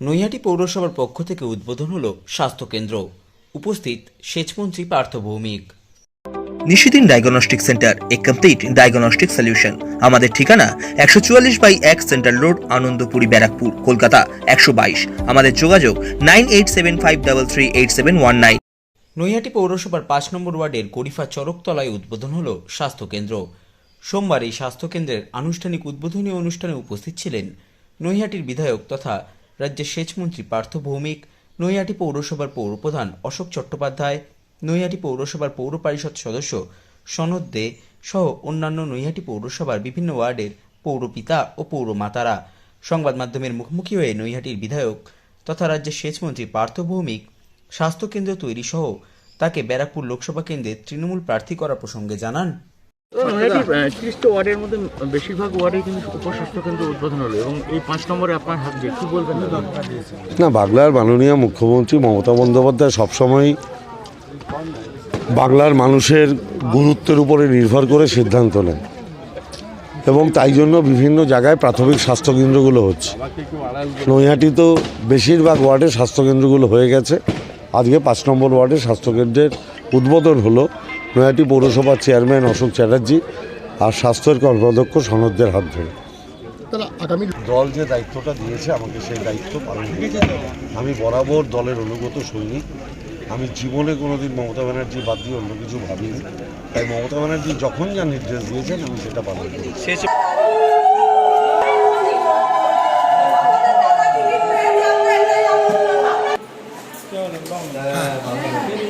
নৈহাটি পৌরসভার পক্ষ থেকে উদ্বোধন হলো স্বাস্থ্যকেন্দ্র। উপস্থিত সেচমন্ত্রী পার্থ ভৌমিক। নিশিদিন ডায়াগনস্টিক সেন্টার এ কমপ্লিট ডায়াগনস্টিক সলিউশন আমাদের ঠিকানা একশো চুয়াল্লিশ বাই এক সেন্ট্রাল রোড আনন্দপুরি ব্যারাকপুর কলকাতা একশো বাইশ। আমাদের যোগাযোগ nine eight seven five double three eight seven one nine. Naihati পৌরসভার পাঁচ নম্বর ওয়ার্ডের গরিফা চরকতলায় উদ্বোধন হলো স্বাস্থ্যকেন্দ্র। সোমবার এই স্বাস্থ্যকেন্দ্রের আনুষ্ঠানিক উদ্বোধনী অনুষ্ঠানে উপস্থিত ছিলেন নৈহাটির বিধায়ক তথা রাজ্যের সেচমন্ত্রী পার্থ ভৌমিক, নৈহাটি পৌরসভার পৌরপ্রধান অশোক চট্টোপাধ্যায়, নৈহাটি পৌরসভার পৌর পরিষদ সদস্য সনদ দে সহ অন্যান্য নৈহাটি পৌরসভার বিভিন্ন ওয়ার্ডের পৌরপিতা ও পৌরমাতারা। সংবাদ মাধ্যমের মুখোমুখি হয়ে নৈহাটির বিধায়ক তথা রাজ্যের সেচমন্ত্রী পার্থ ভৌমিক স্বাস্থ্যকেন্দ্র তৈরি সহ তাকে ব্যারাকপুর লোকসভা কেন্দ্রে তৃণমূল প্রার্থী করা প্রসঙ্গে জানান। ত্রিশটা ওয়ার্ডের মধ্যে বেশিরভাগ ওয়ার্ডে কিন্তু উপস্বাস্থ্য কেন্দ্র উদ্বোধন হলো এবং এই পাঁচ নম্বরে আপনার হাত দিয়ে কি বলবেন না বাংলার মাননীয় মুখ্যমন্ত্রী মমতা বন্দ্যোপাধ্যায় সবসময় বাংলার মানুষের গুরুত্বের উপরে নির্ভর করে সিদ্ধান্ত নেয় এবং তাই জন্য বিভিন্ন জায়গায় প্রাথমিক স্বাস্থ্যকেন্দ্রগুলো হচ্ছে। নৈহাটি তো বেশিরভাগ ওয়ার্ডে স্বাস্থ্যকেন্দ্রগুলো হয়ে গেছে। আজকে পাঁচ নম্বর ওয়ার্ডে স্বাস্থ্যকেন্দ্রের উদ্বোধন হলো। নৈহাটি পৌরসভার চেয়ারম্যান অশোক চ্যাটার্জি আর স্বাস্থ্যের কর্মাধ্যক্ষ সনদদের হাত ধরে। আগামী দল যে দায়িত্বটা দিয়েছে আমাকে সেই দায়িত্ব পালন করতে আমি বরাবর দলের অনুগত সৈনিক। আমি জীবনে কোনোদিন মমতা ব্যানার্জি বাদ দিয়ে অন্য কিছু ভাবিনি। তাই মমতা ব্যানার্জি যখন যা নির্দেশ দিয়েছেন আমি সেটা পালন করি এই